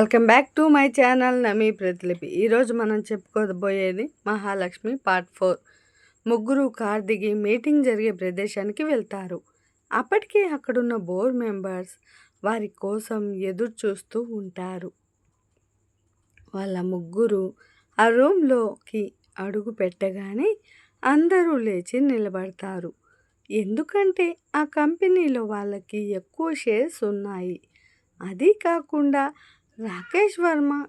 Welcome back to my channel Nami Pratilipi. ఈరోజు మనం చెప్పుకోబోయేది మహాలక్ష్మి పార్ట్ ఫోర్. ముగ్గురు కార్ దిగి మీటింగ్ జరిగే ప్రదేశానికి వెళ్తారు. అప్పటికే అక్కడున్న బోర్డ్ మెంబర్స్ వారి కోసం ఎదురు చూస్తూ ఉంటారు. వాళ్ళ ముగ్గురు ఆ రూమ్లోకి అడుగు పెట్టగానే అందరూ లేచి నిలబడతారు. ఎందుకంటే ఆ కంపెనీలో వాళ్ళకి ఎక్కువ షేర్స్ ఉన్నాయి. అది కాకుండా రాకేష్ వర్మ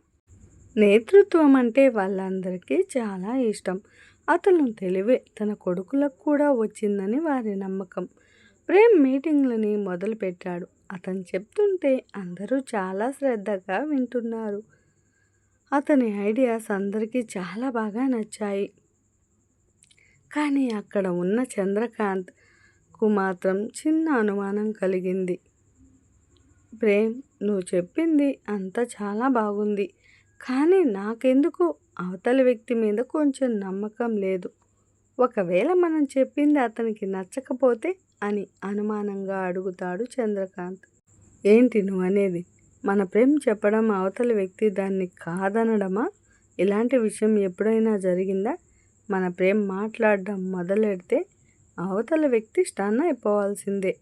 నేతృత్వం అంటే వాళ్ళందరికీ చాలా ఇష్టం. అతను తెలివే తన కొడుకులకు కూడా వచ్చిందని వారి నమ్మకం. ప్రేమ్ మీటింగ్లని మొదలుపెట్టాడు. అతను చెప్తుంటే అందరూ చాలా శ్రద్ధగా వింటున్నారు. అతని ఐడియాస్ అందరికీ చాలా బాగా నచ్చాయి. కానీ అక్కడ ఉన్న చంద్రకాంత్కు మాత్రం చిన్న అనుమానం కలిగింది. ప్రేమ్ నువ్వు చెప్పింది అంతా చాలా బాగుంది. కానీ నాకెందుకు? అవతల వ్యక్తి మీద కొంచెం నమ్మకం లేదు. ఒకవేళ మనం చెప్పింది అతనికి నచ్చకపోతే అని అనుమానంగా అడుగుతాడు చంద్రకాంత్. ఏంటి నువ్వు అనేది? మన ప్రేమ్ చెప్పడం అవతల వ్యక్తి దాన్ని కాదనడమా? ఇలాంటి విషయం ఎప్పుడైనా జరిగిందా? మన ప్రేమ్ మాట్లాడడం మొదలెడితే అవతల వ్యక్తి స్టన్ అయిపోవాల్సిందే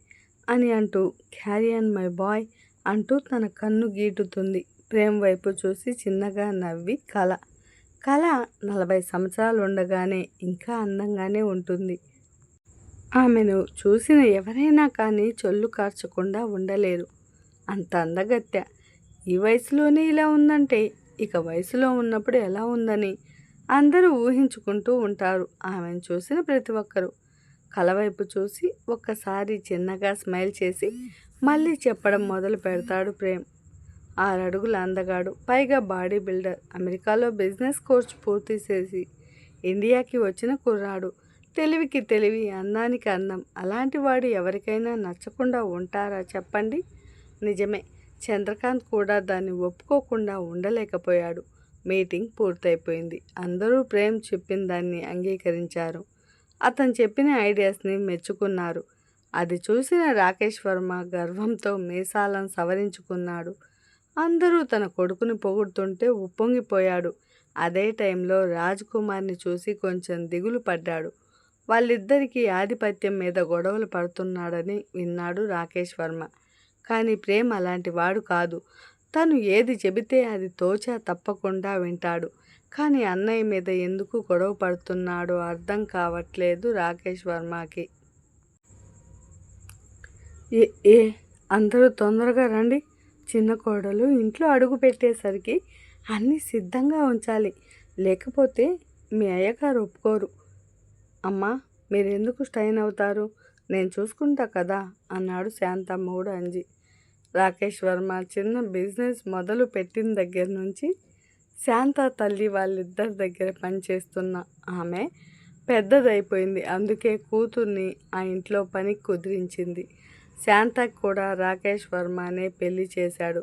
అని అంటూ క్యారియన్ మై బాయ్ అంటూ తన కన్ను గీటుతుంది. ప్రేమ్ వైపు చూసి చిన్నగా నవ్వి కళ. కళ నలభై సంవత్సరాలు ఉండగానే ఇంకా అందంగానే ఉంటుంది. ఆమెను చూసిన ఎవరైనా కానీ చొల్లు కార్చకుండా ఉండలేరు. అంత అందగత్య ఈ వయసులోనే ఇలా ఉందంటే ఇక వయసులో ఉన్నప్పుడు ఎలా ఉందని అందరూ ఊహించుకుంటూ ఉంటారు. ఆమెను చూసిన ప్రతి ఒక్కరూ. కలవైపు చూసి ఒక్కసారి చిన్నగా స్మైల్ చేసి మళ్ళీ చెప్పడం మొదలు పెడతాడు ప్రేమ్. ఆరడుగుల అందగాడు పైగా బాడీ బిల్డర్ అమెరికాలో బిజినెస్ కోర్స్ పూర్తి చేసి ఇండియాకి వచ్చిన కుర్రాడు. తెలివికి తెలివి అందానికి అందం అలాంటి వాడు ఎవరికైనా నచ్చకుండా ఉంటారా చెప్పండి? నిజమే చంద్రకాంత్ కూడా దాన్ని ఒప్పుకోకుండా ఉండలేకపోయాడు. మీటింగ్ పూర్తయిపోయింది. అందరూ ప్రేమ్ చెప్పిన దాన్ని అంగీకరించారు. అతను చెప్పిన ఐడియాస్ని మెచ్చుకున్నారు. అది చూసిన రాకేష్ వర్మ గర్వంతో మీసాలను సవరించుకున్నాడు. అందరూ తన కొడుకుని పొగుడుతుంటే ఉప్పొంగిపోయాడు. అదే టైంలో రాజ్ కుమార్ని చూసి కొంచెం దిగులు పడ్డాడు. వాళ్ళిద్దరికీ ఆధిపత్యం మీద గొడవలు పడుతున్నాడని విన్నాడు రాకేష్ వర్మ. కానీ ప్రేమ్ అలాంటి వాడు కాదు. తను ఏది చెబితే అది తోచా తప్పకుండా వింటాడు. కానీ అన్నయ్య మీద ఎందుకు గొడవ పడుతున్నాడో అర్థం కావట్లేదు రాకేష్ వర్మకి. ఏ ఏ అందరూ తొందరగా రండి. చిన్న కోడలు ఇంట్లో అడుగు పెట్టేసరికి అన్నీ సిద్ధంగా ఉంచాలి. లేకపోతే మీ అయ్యగారు ఒప్పుకోరు. అమ్మా మీరెందుకు స్టైన్ అవుతారు? నేను చూసుకుంటా కదా అన్నాడు శాంతమ్మ కూడా అంజి రాకేష్ వర్మ చిన్న బిజినెస్ మొదలు పెట్టిన దగ్గర నుంచి శాంత తల్లి వాళ్ళిద్దరి దగ్గర పనిచేస్తున్న ఆమె పెద్దదైపోయింది. అందుకే కూతుర్ని ఆ ఇంట్లో పని కుదిరించింది. శాంతకు కూడా రాకేష్ వర్మ అనే పెళ్ళి చేశాడు.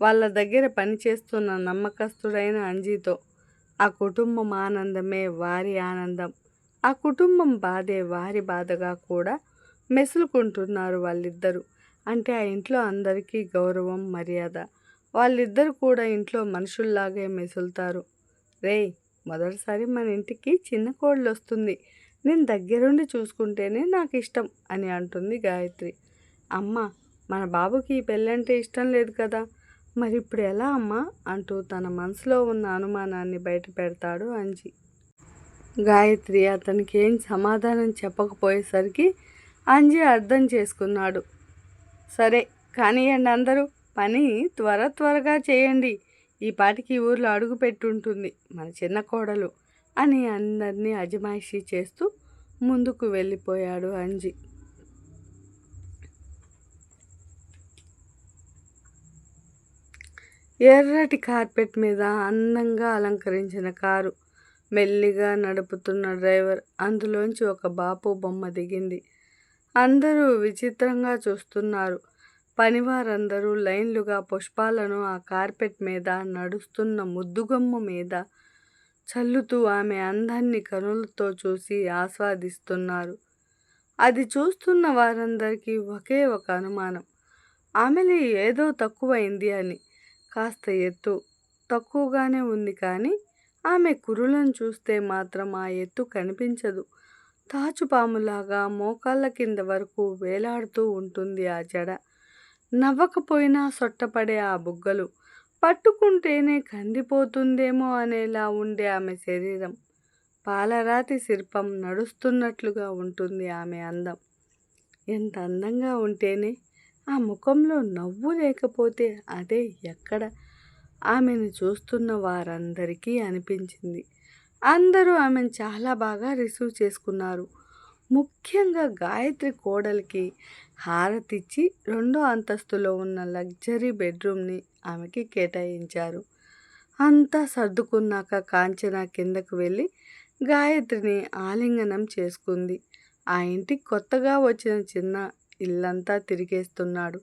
వాళ్ళ దగ్గర పనిచేస్తున్న నమ్మకస్తుడైన అంజీతో ఆ కుటుంబం ఆనందమే వారి ఆనందం. ఆ కుటుంబం బాధే వారి బాధగా కూడా మెసులుకుంటున్నారు వాళ్ళిద్దరూ. అంటే ఆ ఇంట్లో అందరికీ గౌరవం మర్యాద. వాళ్ళిద్దరు కూడా ఇంట్లో మనుషుల్లాగే మెసులుతారు. రే మొదటిసారి మన ఇంటికి చిన్న కోళ్ళు వస్తుంది నేను దగ్గరుండి చూసుకుంటేనే నాకు ఇష్టం అని అంటుంది గాయత్రి. అమ్మ మన బాబుకి ఈ పెళ్ళంటే ఇష్టం లేదు కదా. మరి ఇప్పుడు ఎలా అమ్మా? అంటూ తన మనసులో ఉన్న అనుమానాన్ని బయట పెడతాడు అంజి. గాయత్రి అతనికి ఏం సమాధానం చెప్పకపోయేసరికి అంజి అర్థం చేసుకున్నాడు. సరే కానివ్వండి అందరూ. పని త్వర త్వరగా చేయండి. ఈ పాటికి ఊర్లో అడుగు పెట్టుంటుంది మన చిన్న కోడలు అని అందరినీ అజమాయిషీ చేస్తూ ముందుకు వెళ్ళిపోయాడు అంజి. ఎర్రటి కార్పెట్ మీద అందంగా అలంకరించిన కారు మెల్లిగా నడుపుతున్న డ్రైవర్ అందులోంచి ఒక బాపు బొమ్మ దిగింది. అందరూ విచిత్రంగా చూస్తున్నారు. పనివారందరూ లైన్లుగా పుష్పాలను ఆ కార్పెట్ మీద నడుస్తున్న ముద్దుగమ్మ మీద చల్లుతూ ఆమె అందాన్ని కనులతో చూసి ఆస్వాదిస్తున్నారు. అది చూస్తున్న వారందరికీ ఒకే ఒక అనుమానం. ఆమెలో ఏదో తక్కువైంది అని కాస్త ఎత్తు తక్కువగానే ఉంది కానీ ఆమె కురులను చూస్తే మాత్రం ఆ ఎత్తు కనిపించదు. తాచుపాములాగా మోకాళ్ళ కింద వరకు వేలాడుతూ ఉంటుంది ఆ జడ. నవ్వకపోయినా సొట్టపడే ఆ బుగ్గలు. పట్టుకుంటేనే కందిపోతుందేమో అనేలా ఉండే ఆమె శరీరం. పాలరాతి శిల్పం నడుస్తున్నట్లుగా ఉంటుంది ఆమె అందం. ఎంత అందంగా ఉంటేనే ఆ ముఖంలో నవ్వు లేకపోతే అదే ఎక్కడ? ఆమెను చూస్తున్న వారందరికీ అనిపించింది. అందరూ ఆమెను చాలా బాగా రిసీవ్ చేసుకున్నారు. ముఖ్యంగా గాయత్రి కోడలికి హారతిచ్చి రెండో అంతస్తులో ఉన్న లగ్జరీ బెడ్రూమ్ని ఆమెకి కేటాయించారు. అంతా సర్దుకున్నాక కాంచన కిందకు వెళ్ళి గాయత్రిని ఆలింగనం చేసుకుంది. ఆ ఇంటికి కొత్తగా వచ్చిన చిన్న ఇల్లంతా తిరిగేస్తున్నాడు.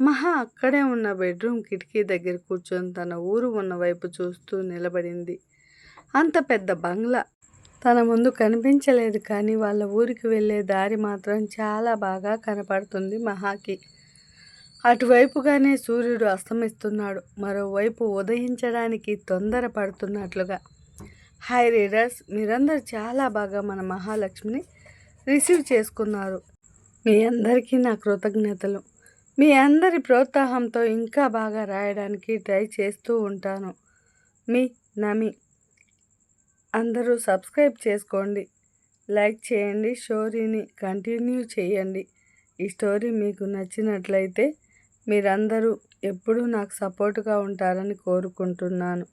మహా అక్కడే ఉన్న బెడ్రూమ్ కిటికీ దగ్గర కూర్చొని తన ఊరు ఉన్న వైపు చూస్తూ నిలబడింది. అంత పెద్ద బంగ్లా. తన ముందు కనిపించలేదు కానీ వాళ్ళ ఊరికి వెళ్ళే దారి మాత్రం చాలా బాగా కనపడుతుంది మహాకి. అటువైపుగానే సూర్యుడు అస్తమిస్తున్నాడు. మరోవైపు ఉదయించడానికి తొందర పడుతున్నట్లుగా హాయ్ రీడర్స్ మీరందరూ చాలా బాగా మన మహాలక్ష్మిని రిసీవ్ చేసుకున్నారు. మీ అందరికీ నా కృతజ్ఞతలు. మీ అందరి ప్రోత్సాహంతో ఇంకా బాగా రాయడానికి ట్రై చేస్తూ ఉంటాను. మీ నమి. అందరూ సబ్స్క్రైబ్ చేసుకోండి. లైక్ చేయండి. స్టోరీని కంటిన్యూ చేయండి. ఈ స్టోరీ మీకు నచ్చినట్లయితే మీరందరూ ఎప్పుడూ నాకు సపోర్ట్గా ఉంటారని కోరుకుంటున్నాను.